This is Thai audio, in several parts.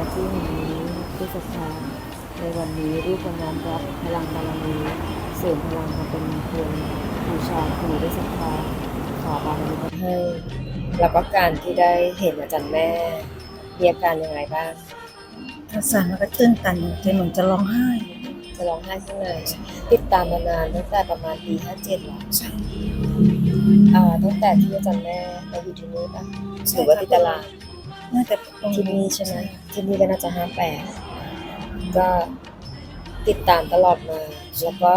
ณที่แห่งนี้ผู้ศรัทธาในวันนี้รูปจะน้อมรับพลังบารมีเสริมพลังมาเป็นมงคลบูชาครูด้วยศรัทธาขอบารมีให้แล้วก็การที่ได้เห็นอาจารย์แม่มีอาการอย่างไรบ้างถ้าสั่นแล้วก็ตื้นตันใจเหมือนจะร้องไห้ จะร้องไห้ข้างในติดตามมานานตั้งแต่ประมาณปี57แล้วใช่อ่าตั้งแต่ที่อาจารย์แม่มาอยู่ที่นี่ปะหรือว่าที่ตลาด น่าจะตรงที่นี่ใช่ไหมที่นี่ก็น่าจะห้าแปดก็ติดตามตลอดมา แล้วก็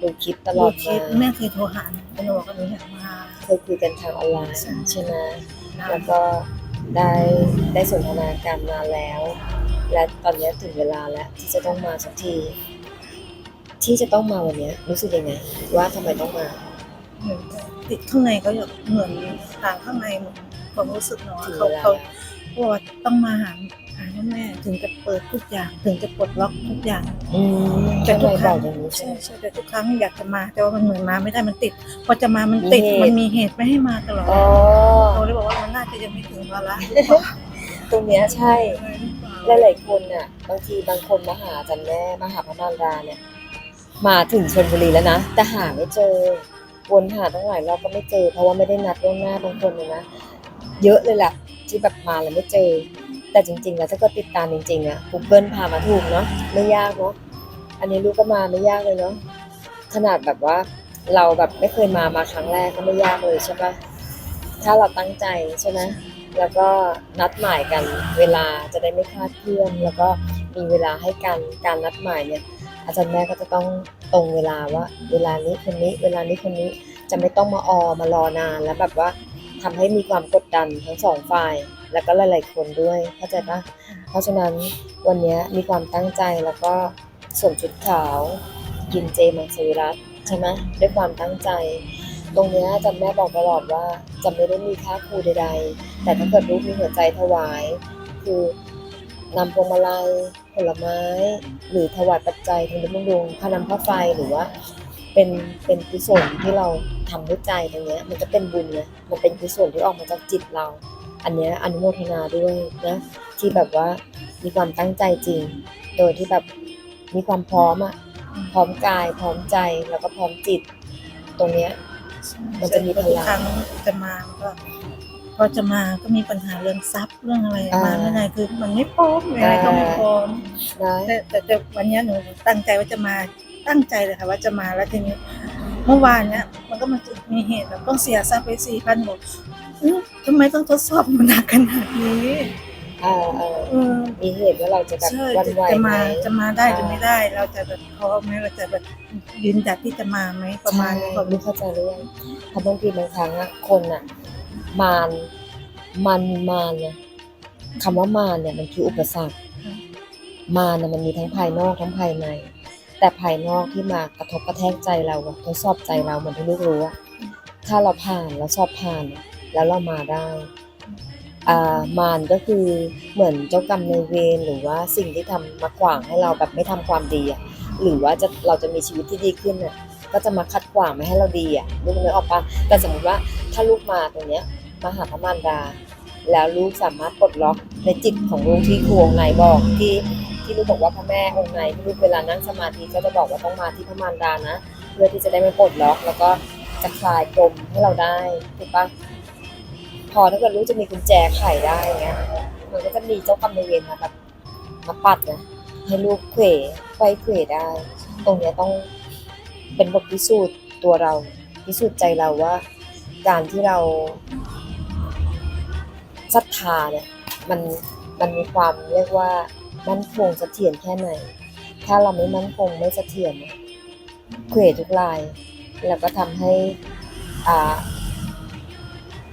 ดูคลิปตลดูอดคลิมาปแม่เคยโทรหาหนูบอกว่าหนูอยากมาเคยคุยกันทางออนไลน์ใช่ใช่ไหมนะแล้วก็ได้ได้สนทนาการมาแล้ว และตอนนี้ถึงเวลาแล้วที่จะต้องมาสักที ที่จะต้องมาวันเนี้ยรู้สึกยังไง ว่าทำไมต้องมาเหมือนติดข้างในก็อยากเหมือนทางข้างในเหมือนความรู้สึกเนาะถึงเขาเวลาเขาแล้ วบอกว่าต้องมาหาหาพ่อแม่ถึงจะเปิดทุกอย่าง ถึงจะปลดล็อกทุกอย่างอืมแต่ทำทุไมกคบรั้องกอย่างนี้ใช่ใช่ไหมใช่แต่ทุกครั้งอยากจะมาแต่ว่ามันเหมือนมาไม่ได้มันติด พอจะมามันติดมีเหตุมันมีเหตุไม่ให้มาตลอดอ๋อเราเลยบอกว่ามันน่าจะยังไม่ถึงวาระตรงเนี้ยใช่หลายๆคนน่ะ บางทีบางคนมาหาอาจันแม่มาหาพระมารดาเนี่ย มาถึงชนบุรีแล้วนะแต่หาไม่เจอวนหาตั้งหลายรอบก็ไม่เจอ เพราะว่าไม่ได้นัดล่วงหน้าบางคนเนี่ยนะเยอะเลยแหละ ที่แบบมาแล้วไม่เจอ แต่จริง ๆ แล้วถ้าก็ติดตามจริงๆอะ Google พามาถูกเนาะไม่ยากเนาะอันนี้ลูกก็มาไม่ยากเลยเนาะขนาดแบบว่าเราแบบไม่เคยมามาครั้งแรกก็ไม่ยากเลยใช่ปะถ้าเราตั้งใจใช่ไหมแล้วก็นัดหมายกันเวลาจะได้ไม่คลาดเคลื่อน แล้วก็มีเวลาให้กันการนัดหมายเนี่ยอาจารย์แม่ก็จะต้องตรงเวลาว่า เวลานี้คนนี้ เวลานี้คนนี้จะไม่ต้องมาออมารอนานแล้วแบบว่า ทำให้มีความกดดันทั้งสองฝ่าย แล้วก็หลายๆคนด้วยเข้าใจปะเพราะฉะนั้นวันนี้มีความตั้งใจแล้วก็สวมชุดขาวกินเจมังสวิรัตใช่ไหมด้วยความตั้งใจ ตรงนี้จารย์แม่บอกตลอดว่าจะไม่ได้มีค่าครูใด ๆ แต่ถ้าเกิดลูกมีหัวใจถวาย คือนำพวงมาลัยผลไม้ หรือถวายปัจจัยทางดวงดวงพานำพระไฟหรือว่า เป็นเป็นกุศลที่เราทำด้วยใจตรงเนี้ย มันจะเป็นบุญนะมันเป็นกุศลที่ออกมาจากจิตเรา อันเนี้ยอนุโมทนาด้วยนะที่แบบว่ามีความตั้งใจจริง โดยที่แบบมีความพร้อมอะพร้อมกาย พร้อมใจแล้วก็พร้อมจิต ตรงเนี้ย มันจะมีพลังทุกครั้งจะมามันก็พอจะมาก็มีปัญหาเรื่องทรัพย์เรื่องอะไรอ่าม มาไม่ได้คือมันไม่พร้อมอะไรก็ไม่พร้อมนะแต่แต่แต่วันเนี้ยหนูตั้งใจว่าจะมา ตั้งใจเลยค่ะว่าจะมาแล้วทีนี้ เมื่อวานเนี้ยมันก็มามีเหตุแบบต้องเสียทรัพย์ไปสี่พันบอกอื้อทำไมต้องทดสอบมันหนักขนาดนี้เออเออเออมีเหตุว่าเราจะแบบใช่วันจะไหวจะไหมมาจะมาได้หรือไม่ได้ เราจะแบบพร้อมไหมเราจะแบบยืนจัดที่จะมาไหมประมาณนี้ใช่ความไม่เข้าใจเรื่องเพราะบางทีบางครั้งอะคนอะมารมันมารเนี่ยคำว่ามารเนี่ยมันคืออุปสรรค มารน่ะมันมีทั้งภายนอกทั้งภายใน แต่ภายนอกที่มากระทบกระแทกใจเราอะทดสอบใจเราเหมือนที่ลูกรู้อะถ้าเราผ่านแล้วสอบผ่านอะแล้วเรามาได้อ่ามารก็คือเหมือนเจ้ากรรมนายเวรหรือว่าสิ่งที่ทำมาขวางให้เราแบบไม่ทำความดีอะหรือว่าจะเราจะมีชีวิตที่ดีขึ้นอะก็จะมาคัดขวางไม่ให้เราดีอะลูกนึกออกปะแต่สมมติว่าถ้าลูกมาตรงเนี้ยมาหาพระมารดา แล้วลูกสามารถปลดล็อกในจิตของลูกที่ครูองค์ไหนบอกที่ ที่ลูกบอกว่าพระแม่องค์ไหนที่ลูกเวลานั่งสมาธิก็จะบอกว่าต้องมาที่พระมารดานะ เพื่อที่จะได้ไม่ปลดล็อก แล้วก็จะคลายปมให้เราได้ถูกปะพอถ้าเกิดลูกจะมีกุญแจไขได้เงี้ยมันก็จะมีเจ้ากรรมนายเวรมาแบบมาปัดนะให้ลูกเขวไฟเขวได้ ตรงเนี้ยต้องเป็นบทพิสูจน์ตัวเราพิสูจน์ใจเราว่า การที่เราศรัทธาเนี่ยมันมันมีความเรียกว่า มั่นคงเสถียรแค่ไหน ถ้าเราไม่มั่นคงไม่เสถียรเนี่ยเขวทุกลาย แล้วก็ทำให้อ่า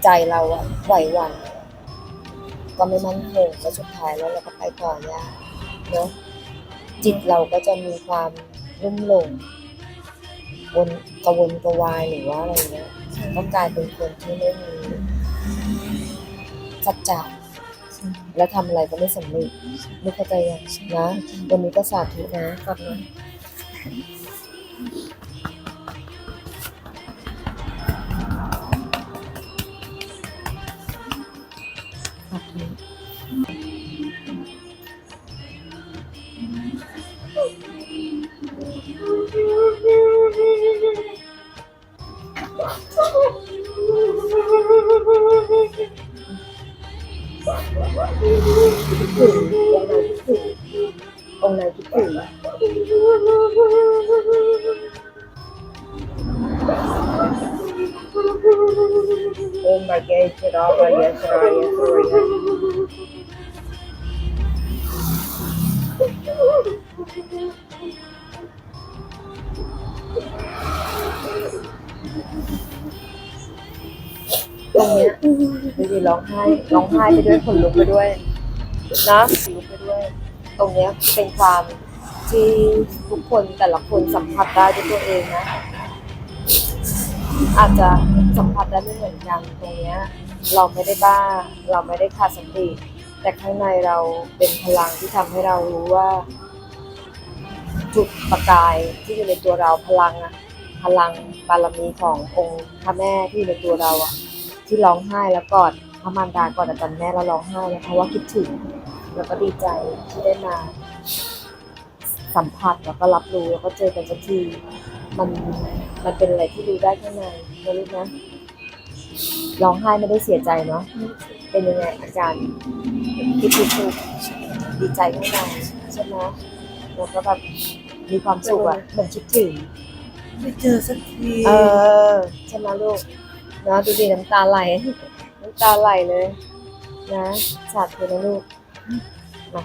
ใจเราอะไหวหวั่นก็ไม่มั่นคงแล้วสุดท้ายแล้วเราก็ไปต่อยากเนาะจิตเราก็จะมีความรุ่มหลงวนกระวนกระวายหรือว่าอะไรเงี้ยก็กลายเป็นคนที่ไม่มีสัจจะ และทำอะไรก็ไม่สำเร็จไม่เข้าใจยังนะ วันนี้ก็สาธุนะกลับมา ง Om Nageshwaraya Saraya Saraya ตรงเนี้ยดูดิร้องไห้ร้องไห้ไปด้วยขนลุกไปด้วยนะขนลุกไปด้วย ตรงเนี้ยเป็นความ ที่ทุกคนแต่ละคนสัมผัสได้ด้วยตัวเองนะ อาจจะสัมผัสได้ไม่เหมือนกันตรงเนี้ย เราไม่ได้บ้า เราไม่ได้ขาดสติ แต่ข้างในเราเป็นพลังที่ทำให้เรารู้ว่า จุดประกายที่อยู่ในตัวเราพลังอะพลังบารมีขององค์พระแม่ที่อยู่ในตัวเราอะที่ร้องไห้แล้วกอดพระมารดากอดอาจารย์แม่แล้วร้องไห้เพราะว่าคิดถึงแล้วก็ดีใจที่ได้มา สัมผัสแล้วก็รับรู้แล้วก็เจอกันสักที มันมันเป็นอะไรที่รู้ได้ข้างในนะลูกนะร้องไห้ไม่ได้เสียใจเนาะเป็นยังไงอาการคิดถูกถูกดีใจข้างในใช่ไหมแล้วก็แบบมีความสุขอะเหมือนคิดถึงได้เจอสักทีเออใช่ไหมลูกนะดูดิน้ำตาไหลน้ำตาไหลเลย นะสาธุนะลูกมา